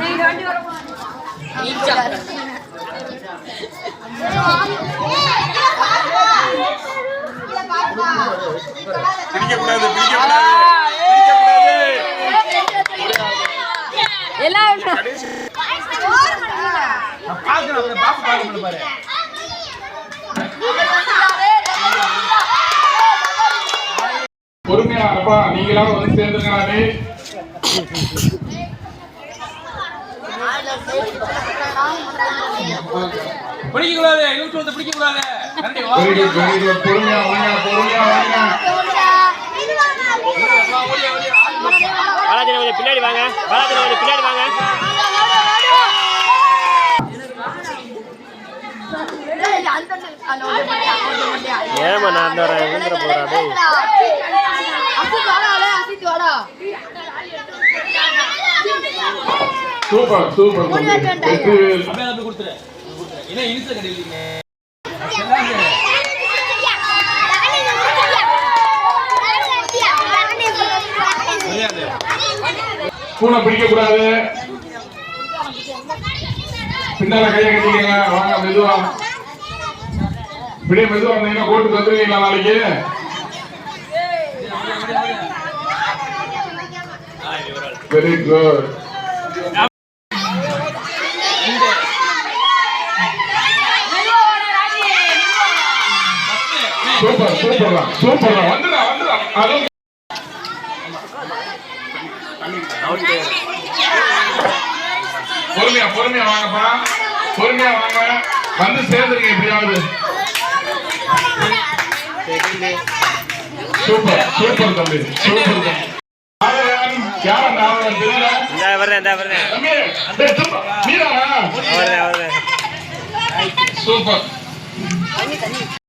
நீங்க வண்டி வர பாக்கணும் பாரு பொறுமையா அப்பா நீங்களாவது வந்து சேர்ந்துருக்கானே பிடிக்க கூடாது யூடியூப் வந்து பிடிக்க கூடாது பொறுமையா வாங்க பொறுமையா வாங்க பின்னாடி வாங்க. பின்னாடி வாங்க. ஏமா நான் அந்த விழுந்துட போறாரு சூப்பர் சூப்பர் கொடுத்துரு என்ன கிடையாது தெரியாது பூனை பிடிக்க கூடாது பின்னால கையை கட்டிக்கங்க வாங்க மெதுவா. இப்படியே மெதுவா. வந்தீங்கன்னா கோட்டுக்கு வந்துருவீங்களா நாளைக்கு? வெரி குட் சூப்பர் சூப்பர் தான். சூப்பர் வந்துடா வந்துடா அதுவும் பொறுமையா பொறுமையா வாங்கப்பா. பொறுமையா வாங்க. வந்து சேர்ந்துருங்க எப்படியாவது. சூப்பர் சூப்பர் தம்பி சூப்பர் தம்பி. தெரியல. சூப்பர்.